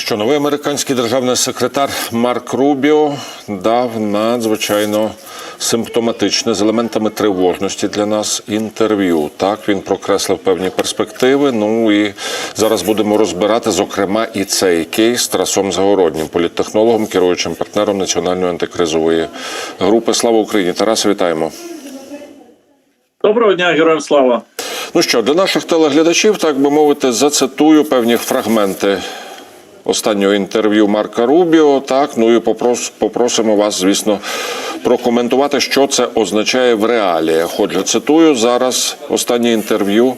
Що новий американський державний секретар Марк Рубіо дав надзвичайно симптоматичне з елементами тривожності для нас інтерв'ю. Так він прокреслив певні перспективи. Ну і зараз будемо розбирати, зокрема, і цей кейс з Тарасом Загороднім, політтехнологом, керуючим партнером національної антикризової групи. Слава Україні! Тарас, вітаємо. Доброго дня, героям слава. Ну що, для наших телеглядачів, так би мовити, зацитую певні фрагменти останнього інтерв'ю Марка Рубіо. Так, ну і попрос, попросимо вас, звісно, прокоментувати, що це означає в реаліях. Отже, цитую зараз останнє інтерв'ю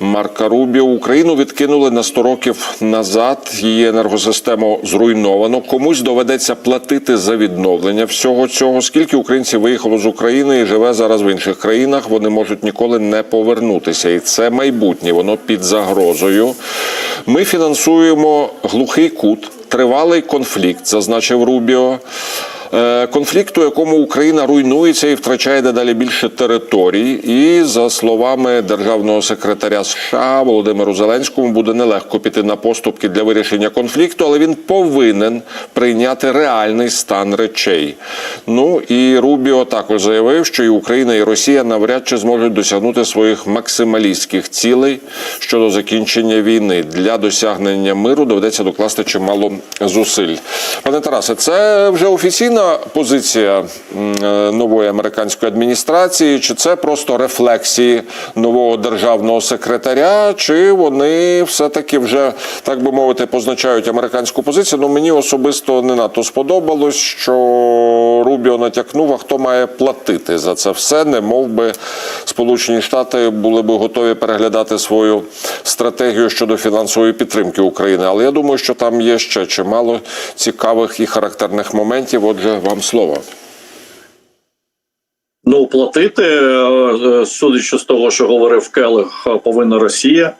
Марка Рубіо. Україну відкинули на 100 років назад. Її енергосистему зруйновано. Комусь доведеться платити за відновлення всього цього. Скільки українців виїхало з України і живе зараз в інших країнах, вони можуть ніколи не повернутися. І це майбутнє, воно під загрозою. Ми фінансуємо глухий кут, тривалий конфлікт, зазначив Рубіо. Е, Конфлікт, у якому Україна руйнується і втрачає дедалі більше територій. І за словами державного секретаря США Володимиру Зеленському, буде нелегко піти на поступки для вирішення конфлікту, але він повинен прийняти реальний стан речей. Ну і Рубіо також заявив, що і Україна, і Росія навряд чи зможуть досягнути своїх максималістських цілей щодо закінчення війни. Для досягнення миру доведеться докласти чимало зусиль. Пане Тарасе, це вже офіційна позиція е, нової американської адміністрації, чи це просто рефлексії нового державного секретаря, чи вони все-таки вже так би мовити позначають американську позицію? Ну мені особисто не надто сподобалось, що Рубіо натякнув, а хто має платити за це все, не мов би Сполучені Штати були би готові переглядати свою стратегію щодо фінансової підтримки України. Але я думаю, що там є ще чимало цікавих і характерних моментів. Отже, вам слово. Ну, платити, е, е, судячи з того, що говорив Келех, е, повинна Росія.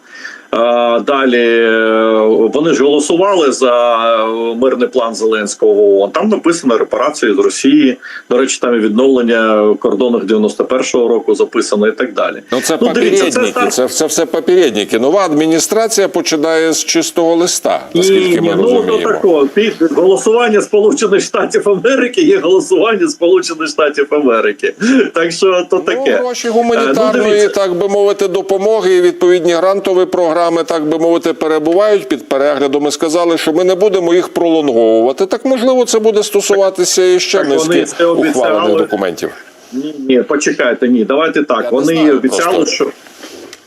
Е, Далі е, вони ж голосували за е, мирний план Зеленського. ООН. Там написано репарації з Росії. До речі, там і відновлення кордонів 91-го року записано і так далі. Ну це Ну, дивіться, це стар- це, це все попередники. Нова адміністрація починає з чистого листа, наскільки ми ну то розуміємо. тако, під голосування Сполучених Штатів Америки є голосування Сполучених Штатів Америки. Так що то таке. Ну, гроші Е, гуманітарної, ну, так би мовити, допомоги і відповідні грантові програми, так би мовити, перебувають під переглядом. і сказали, що ми не будемо їх пролонговувати. Так можливо, це буде стосуватися і ще низки ухвалених документів. Ні, ні, почекайте, ні, давайте так. Я Вони знаю, обіцяли, просто. що.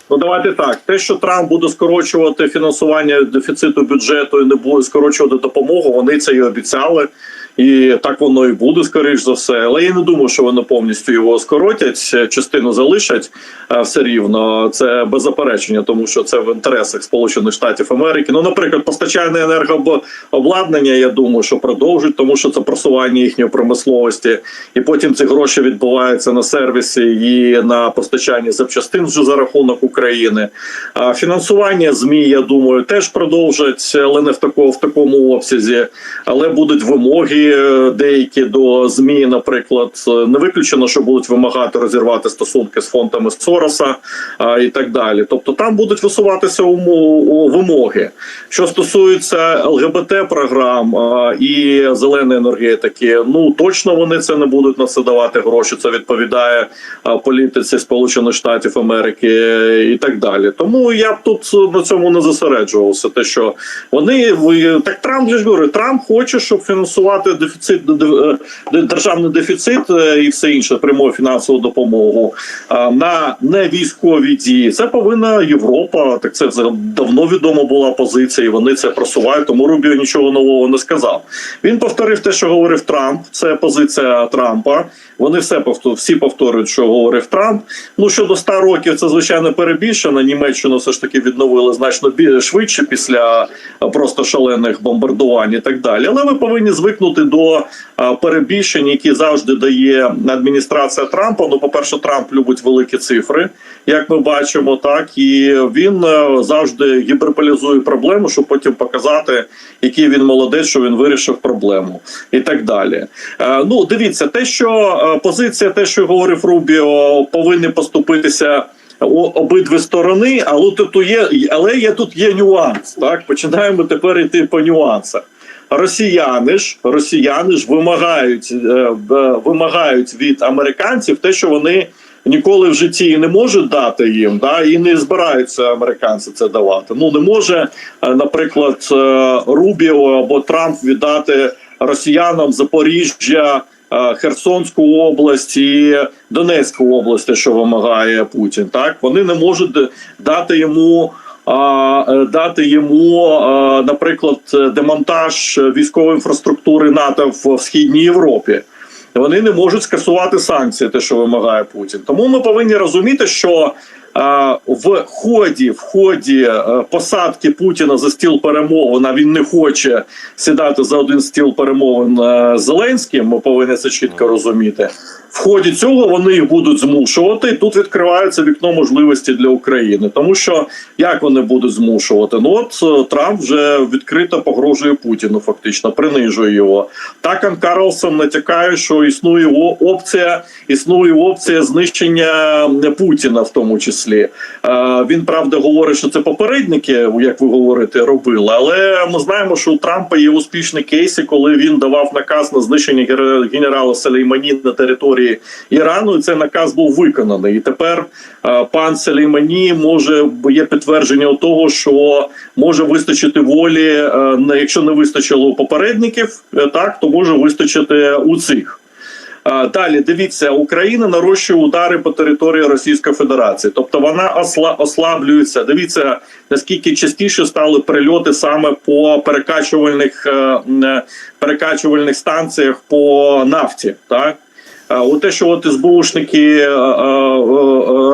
Ну, давайте так. Те, що Трамп буде скорочувати фінансування дефіциту бюджету і не буде скорочувати допомогу, вони це і обіцяли. І так воно і буде, скоріш за все. Але я не думаю, що вони повністю його скоротять, частину залишать все рівно. Це без заперечення, тому що це в інтересах Сполучених Штатів Америки. Ну, наприклад, постачання енергообладнання, я думаю, що продовжить, тому що це просування їхньої промисловості, і потім ці гроші відбуваються на сервісі і на постачанні запчастин вже за рахунок України. А фінансування змі, я думаю, теж продовжать, але не в такому в такому обсязі. Але будуть вимоги деякі до змі, наприклад, не виключено, що будуть вимагати розірвати стосунки з фондами Сороса і так далі. Тобто там будуть висуватися вимоги. Що стосується ЛГБТ програм і зеленої енергетики, ну точно вони це не будуть на це давати гроші. Це відповідає політиці Сполучених Штатів Америки е, і так далі. Тому я б тут на цьому не зосереджувався. Те, що вони так Трамп же ж говорю, Трамп хоче, щоб фінансувати дефіцит д- державний дефіцит е, і все інше, пряму фінансову допомогу на не військові дії. Це повинна Європа. Так це давно відома була позиція, і вони це просувають. Тому Рубіо нічого нового не сказав. Він повторив те, що говорив Трамп. Це позиція Трампа. Вони все повтор- всі повторюють, що говорив Трамп. Ну щодо 100 років, це звичайно перебільшено. Німеччину все ж таки відновили значно швидше після просто шалених бомбардувань і так далі. Але ви повинні звикнути до перебільшень, які завжди дає адміністрація Трампа. Ну, по перше, Трамп любить великі цифри, як ми бачимо, так і він е, завжди гіперполізує проблему, щоб потім показати, який він молодець, що він вирішив проблему, і так далі. Е, Ну, дивіться, те, що е, позиція, те, що говорив Рубіо, повинні поступитися о- обидві сторони, але тут є, але є тут є нюанс. Так починаємо тепер йти по нюансах. Росіяни ж росіяни ж вимагають е, вимагають від американців те, що вони ніколи в житті не можуть дати їм, да і не збираються американці це давати. Ну не може, е, наприклад, е, Рубіо або Трамп віддати росіянам Запоріжжя. Херсонську область і Донецьку область, що вимагає Путін, так вони не можуть дати йому дати йому, наприклад, демонтаж військової інфраструктури НАТО в східній Європі. Вони не можуть скасувати санкції, те, що вимагає Путін. Тому ми повинні розуміти, що а, в ході в ході е, посадки Путіна за стіл перемовин, а він не хоче сідати за один стіл перемовин е, з Зеленським. Ми повинні це чітко розуміти. В ході цього вони будуть змушувати. Тут відкривається вікно можливості для України, тому що як вони будуть змушувати? Ну от е, Трамп вже відкрито погрожує Путіну, фактично принижує його. Такан Карлсон натякає, що існує опція, існує опція знищення Путіна, в тому числі. Е, Він правда говорить, що це попередники, як ви говорите, робили. Але ми знаємо, що у Трампа є успішні кейси, коли він давав наказ на знищення генерала Салеймані на території Ірану. І цей наказ був виконаний. І тепер е, пан Салеймані може є підтвердження того, що може вистачити волі, е, якщо не вистачило попередників, е, так то може вистачити у цих. Далі дивіться, Україна нарощує удари по території Російської Федерації, тобто вона осла, ослаблюється. Дивіться, наскільки частіше стали прильоти саме по перекачувальних перекачувальних станціях по нафті. Так Е, от те, що от СБУшники е, е,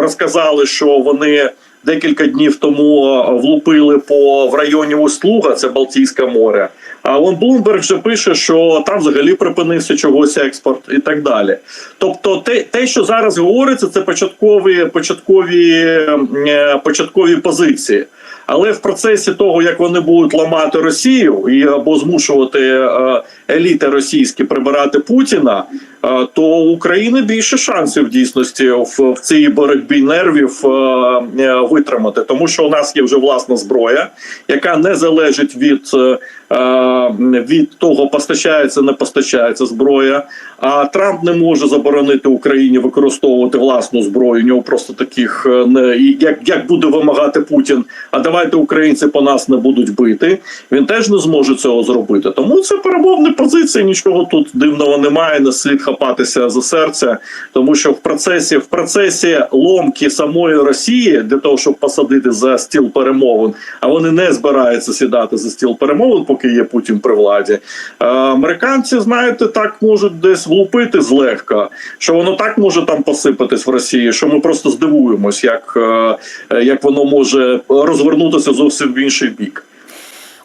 розказали, що вони. Декілька днів тому влупили по в районі Услуга, це Балтійське море. А он Блумберг вже пише, що там взагалі припинився чогось експорт і так далі. Тобто, те, те що зараз говориться, це початкові початкові початкові позиції. Але в процесі того, як вони будуть ламати Росію і або змушувати еліти російські прибирати Путіна, то у України більше шансів дійсності в, в цій боротьбі нервів е, е, витримати, тому що у нас є вже власна зброя, яка не залежить від, е, е, від того, постачається не постачається зброя. А Трамп не може заборонити Україні використовувати власну зброю. У нього просто таких е, не як, як буде вимагати Путін. А давайте українці по нас не будуть бити. Він теж не зможе цього зробити. Тому це перемовні позиції. Нічого тут дивного немає. Не слід хапатися за серце, тому що в процесі в процесі ломки самої Росії для того, щоб посадити за стіл перемовин, а вони не збираються сідати за стіл перемовин, поки є Путін при владі. Американці, знаєте, так можуть десь влупити злегка, що воно так може там посипатись в Росії, що ми просто здивуємось, як, е, як воно може розвернутися зовсім в інший бік.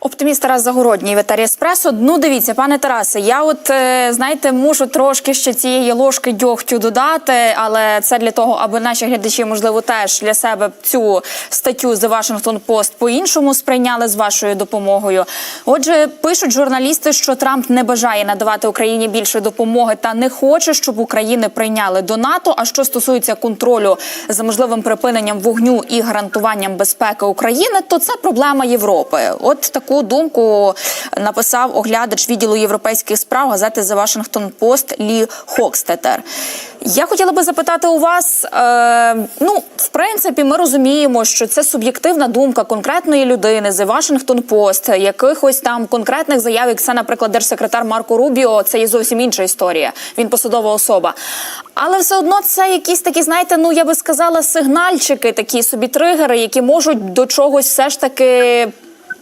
Оптиміст Тарас Загородній в Еспресо. Ну, дивіться, пане Тарасе, я от е, знаєте, можу трошки ще цієї ложки дьогтю додати, але це для того, аби наші глядачі, можливо, теж для себе цю статтю The Washington Post по-іншому сприйняли з вашою допомогою. Отже, пишуть журналісти, що Трамп не бажає надавати Україні більше допомоги та не хоче, щоб України прийняли до НАТО. А що стосується контролю за можливим припиненням вогню і гарантуванням безпеки України, то це проблема Європи. От таку думку написав оглядач відділу європейських справ газети The Washington Post Лі Хокстетер. Я хотіла би запитати у вас. Е, ну, в принципі, ми розуміємо, що це суб'єктивна думка конкретної людини The Washington Post, якихось там конкретних заяв, як це, наприклад, держсекретар Марко Рубіо. Це є зовсім інша історія. Він посадова особа. Але все одно це якісь такі, знаєте, ну я би сказала, сигнальчики, такі собі тригери, які можуть до чогось все ж таки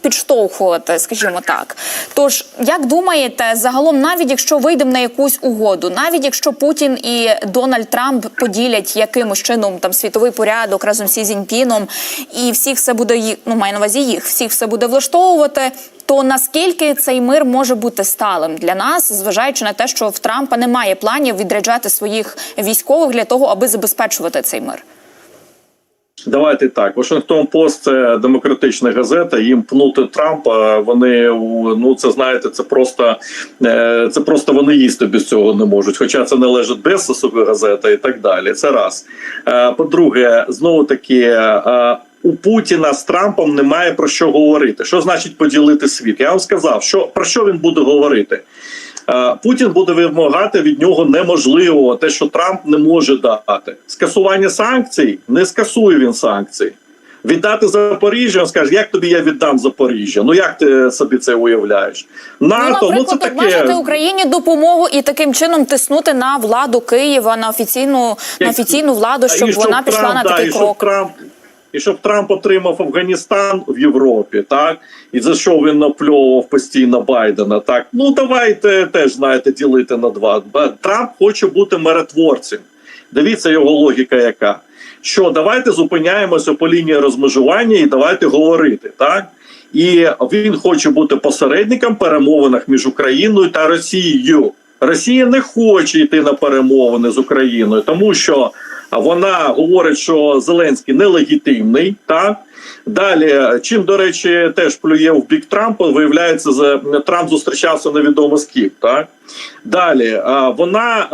підштовхувати, скажімо так. Тож, як думаєте, загалом, навіть якщо вийдемо на якусь угоду, навіть якщо Путін і Дональд Трамп поділять якимось чином там світовий порядок разом з Сі Цзіньпіном, і всіх все буде ну маю на увазі їх, всіх все буде влаштовувати. То наскільки цей мир може бути сталим для нас, зважаючи на те, що в Трампа немає планів відряджати своїх військових для того, аби забезпечувати цей мир? Давайте так. Вашингтон Пост це демократична газета. Їм пнути Трампа. Вони ну це знаєте, це просто е, це просто вони їсти без цього не можуть. Хоча це належить Бесосові газета і так далі. Це раз. Е, По-друге, знову таки. е, У Путіна з Трампом немає про що говорити. Що значить поділити світ? Я вам сказав, що про що він буде говорити. Е, Путін буде вимагати від нього неможливого, те, що Трамп не може дати. Скасування санкцій не скасує він санкцій. Віддати Запоріжжя, він скаже, як тобі я віддам Запоріжжя? Ну як ти собі це уявляєш? Ну, НАТО, ну, це наприклад, обмежити. Україні допомогу і таким чином тиснути на владу Києва, на офіційну на офіційну владу, щоб І вона пішла Трамп, на да, такий крок. Щоб Трамп, і щоб Трамп отримав Афганістан в Європі, так і за що він напльовував постійно Байдена. Так ну давайте теж знаєте ділити на два. Трамп хоче бути миротворцем. Дивіться його логіка, яка що давайте зупиняємося по лінії розмежування і давайте говорити так. І він хоче бути посередником в перемовинах між Україною та Росією. Росія не хоче йти на перемовини з Україною, тому що вона говорить, що Зеленський нелегітимний. Так далі, чим до речі, теж плює в бік Трампа. Виявляється, Трамп зустрічався невідомо з ким. Так далі вона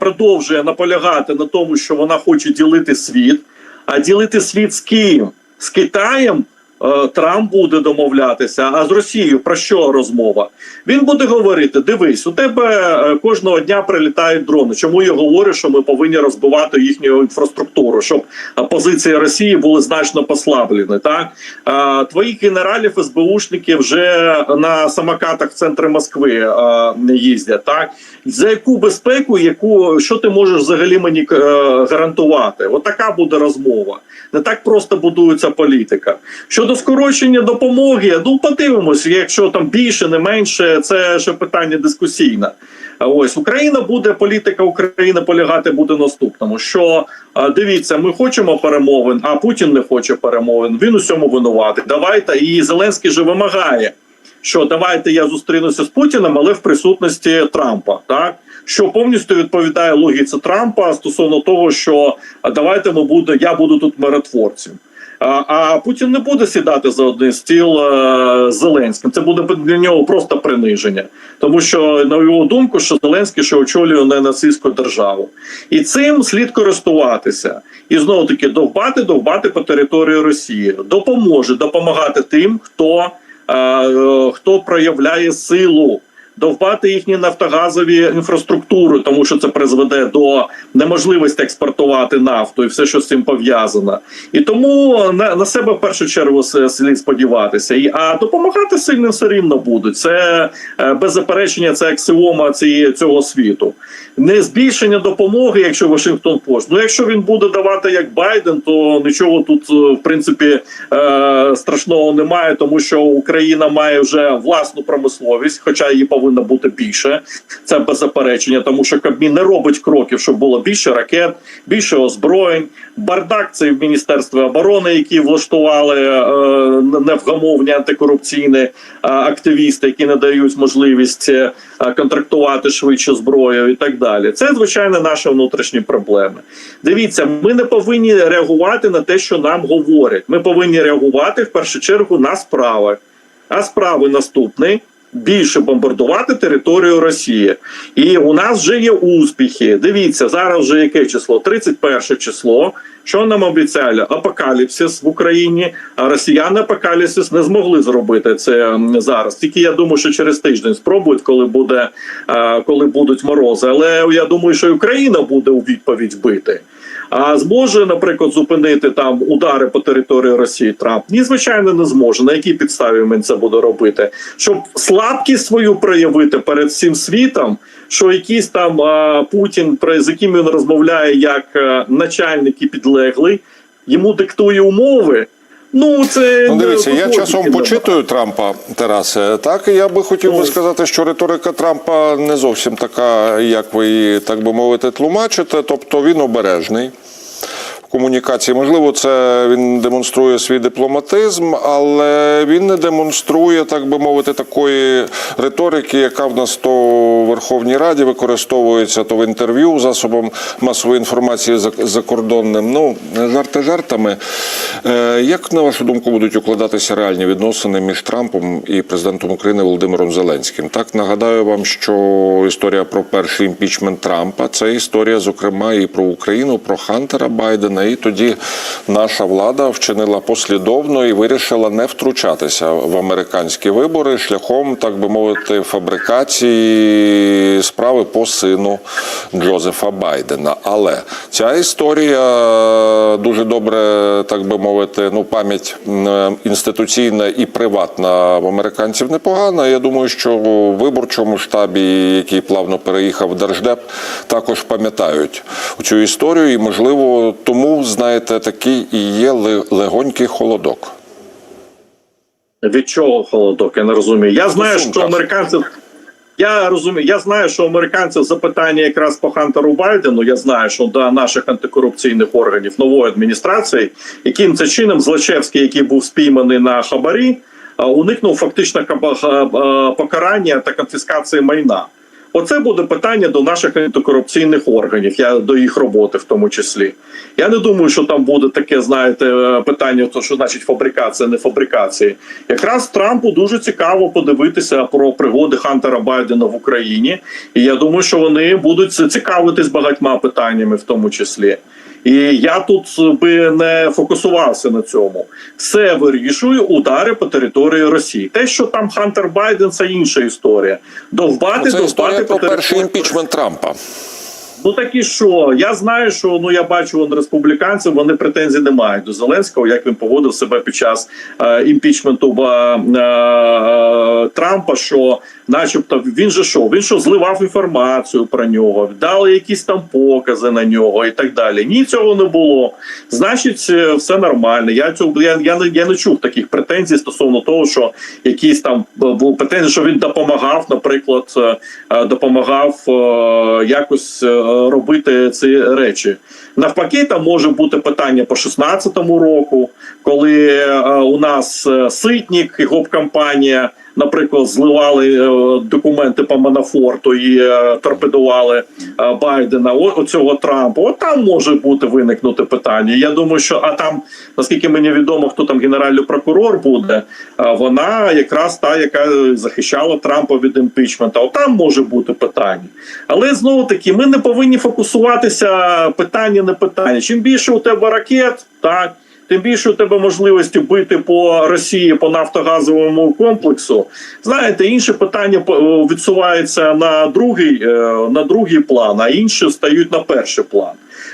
продовжує наполягати на тому, що вона хоче ділити світ. А ділити світ з ким? З Китаєм Трамп буде домовлятися. А з Росією про що розмова? Він буде говорити: дивись, у тебе е, кожного дня прилітають дрони. Чому я говорю, що ми повинні розбивати їхню інфраструктуру, щоб е, позиції Росії були значно послаблені? Так Е, твоїх генералів СБУшники вже на самокатах в центрі Москви е, не їздять. Так за яку безпеку, яку що ти можеш взагалі мені е, гарантувати? От буде розмова. Не так просто будується політика. Щодо скорочення допомоги, ну подивимося, якщо там більше, не менше, це ще питання дискусійне. Ось Україна буде, політика України полягати буде наступному. Що дивіться, ми хочемо перемовин, а Путін не хоче перемовин. Він усьому винуватий. Давайте і Зеленський же вимагає, що давайте я зустрінуся з Путіним, але в присутності Трампа. Так що повністю відповідає логіці Трампа стосовно того, що давайте ми буде, я буду тут миротворцем. А, Путін не буде сідати за один стіл е, з Зеленським. Це буде для нього просто приниження, тому що на його думку, що Зеленський ще очолює не нацистську державу, і цим слід користуватися. І знову таки довбати, довбати по території Росії допоможе допомагати тим, хто, е, е, хто проявляє силу. Довбати їхні нафтогазові інфраструктури, тому що це призведе до неможливості експортувати нафту і все, що з цим пов'язано. І тому на, на себе в першу чергу слід сподіватися. І, а допомагати сильним все рівно будуть. Це е, без заперечення, це аксіома цієї цього світу. Не збільшення допомоги, якщо Вашингтон Пост. Ну якщо він буде давати як Байден, то нічого тут е, в принципі е, страшного немає, тому що Україна має вже власну промисловість, хоча її повинна бути більше. Це без заперечення, тому що Кабмін не робить кроків, щоб було більше ракет, більше озброєнь. Бардак це в міністерстві оборони, які влаштували е, невгамовні антикорупційні е, активісти, які не дають можливість е, контрактувати швидше зброю і так далі. Це звичайно наші внутрішні проблеми. Дивіться, ми не повинні реагувати на те, що нам говорять. Ми повинні реагувати в першу чергу на справи. А справи наступні. Більше бомбардувати територію Росії, і у нас вже є успіхи. Дивіться, зараз вже яке число? 31 число. Що нам обіцяли? Апокаліпсис в Україні. А росіяни апокаліпсис не змогли зробити це зараз. Тільки я думаю, що через тиждень спробують, коли буде е, коли будуть морози. Але я думаю, що Україна буде у відповідь бити. А зможе, наприклад, зупинити там удари по території Росії Трамп? Ні, звичайно, не зможе. На якій підставі він це буде робити? Щоб слабкість свою проявити перед всім світом, що якийсь там а, Путін, з яким він розмовляє як а, начальник і підлеглий, йому диктує умови. Ну це Ну, дивіться, я часом почитую Трампа Тарасе. Так і я би хотів би сказати, що риторика Трампа не зовсім така, як ви її, так би мовити, тлумачите. Тобто він обережний. Комунікації. Можливо, це він демонструє свій дипломатизм, але він не демонструє, так би мовити, такої риторики, яка в нас то в Верховній Раді використовується, то в інтерв'ю засобом масової інформації закордонним. Ну, жарти жартами. Е, Як на вашу думку будуть укладатися реальні відносини між Трампом і президентом України Володимиром Зеленським? Так нагадаю вам, що історія про перший імпічмент Трампа це історія, зокрема, і про Україну, про Хантера Байдена. І тоді наша влада вчинила послідовно і вирішила не втручатися в американські вибори шляхом, так би мовити, фабрикації справи по сину Джозефа Байдена. Але ця історія дуже добре, так би мовити, ну пам'ять інституційна і приватна в американців непогана. Я думаю, що в виборчому штабі, який плавно переїхав в Держдеп, також пам'ятають цю історію, і можливо тому знаєте, такий і є легонький холодок. Від чого холодок? Я не розумію. Я знаю, що стосунках. американців. Я розумію, я знаю, що американців запитання якраз по Хантеру Байдену. Я знаю, що до наших антикорупційних органів нової адміністрації, яким це чином Злачевський, який був спійманий на хабарі, а, уникнув фактично ха- а, покарання та конфіскації майна. Оце буде питання до наших антикорупційних органів, я до їх роботи в тому числі. Я не думаю, що там буде таке, знаєте, питання, то що значить фабрикація, не фабрикації. Якраз Трампу дуже цікаво подивитися про пригоди Хантера Байдена в Україні. І я думаю, що вони будуть цікавитись багатьма питаннями, в тому числі. І я тут би не фокусувався на цьому. Все вирішує удари по території Росії. Те, що там Хантер Байден, це інша історія. Довбати, Це історія довбати про по перший імпічмент Трампа. Ну так і що? Я знаю, що ну я бачу вон, республіканців, вони претензій не мають до Зеленського, як він поводив себе під час е, імпічменту е, е, Трампа. Що, начебто, він же що? Він що зливав інформацію про нього, дали якісь там покази на нього і так далі. Ні, цього не було. Значить, е, все нормально. Я цього я, я, не, я не чув таких претензій стосовно того, що якісь там були претензії, що він допомагав, наприклад, е, е, допомагав якось робити ці речі. Навпаки, там може бути питання по 16-му року, коли у нас Ситнік і гоп-компанія, наприклад, зливали е, документи по Манафорту і е, торпедували е, Байдена. О, оцього Трампа. От там може бути виникнути питання. Я думаю, що а там, наскільки мені відомо, хто там генеральний прокурор буде, вона якраз та, яка захищала Трампа від імпічмента. От там може бути питання. Але знову таки, ми не повинні фокусуватися питання не питання. Чим більше у тебе ракет, так. Тим більше у тебе можливості бити по Росії по нафтогазовому комплексу. Знаєте, інше питання відсувається на другий, е, на другий план, а інші стають на перший план.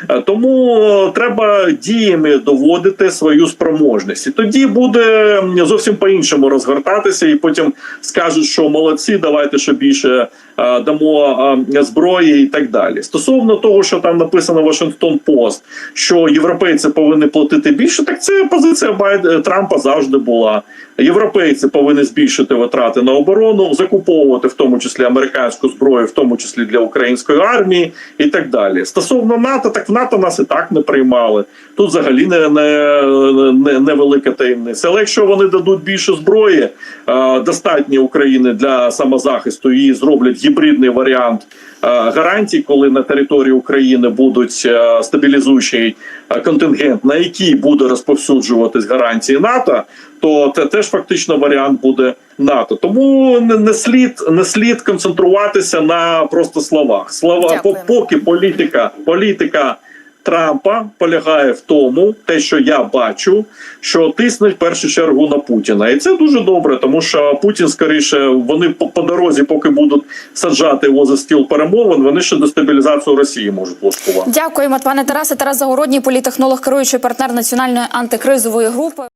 Е, Тому треба діями доводити свою спроможність, і тоді буде зовсім по-іншому розгортатися, і потім скажуть, що молодці, давайте ще більше е, дамо е, зброї і так далі. Стосовно того, що там написано Вашингтон Пост, що європейці повинні платити більше, так це позиція Байд... Трампа завжди була. Європейці повинні збільшити витрати на оборону, закуповувати в тому числі американську зброю, в тому числі для української армії, і так далі. Стосовно НАТО, так в НАТО нас і так не приймали. Тут взагалі не, не, не, не велика таємниця. Але якщо вони дадуть більше зброї, е, достатньо України для самозахисту і зроблять гібридний варіант е, гарантій, коли на території України будуть е, стабілізуючий е, контингент, на який буде розповсюджуватись гарантії НАТО, то це теж фактично варіант буде НАТО. Тому не, не слід не слід концентруватися на просто словах. Слова Дякуємо. поки політика, політика. Трампа полягає в тому, те, що я бачу, що тиснуть першу чергу на Путіна, і це дуже добре, тому що Путін скоріше вони по, по дорозі, поки будуть саджати його за стіл перемовин, вони ще дестабілізацію Росії можуть влаштувати. Дякуємо, пане Тарасе. Тарас Загородній, політехнолог, керуючий партнер національної антикризової групи.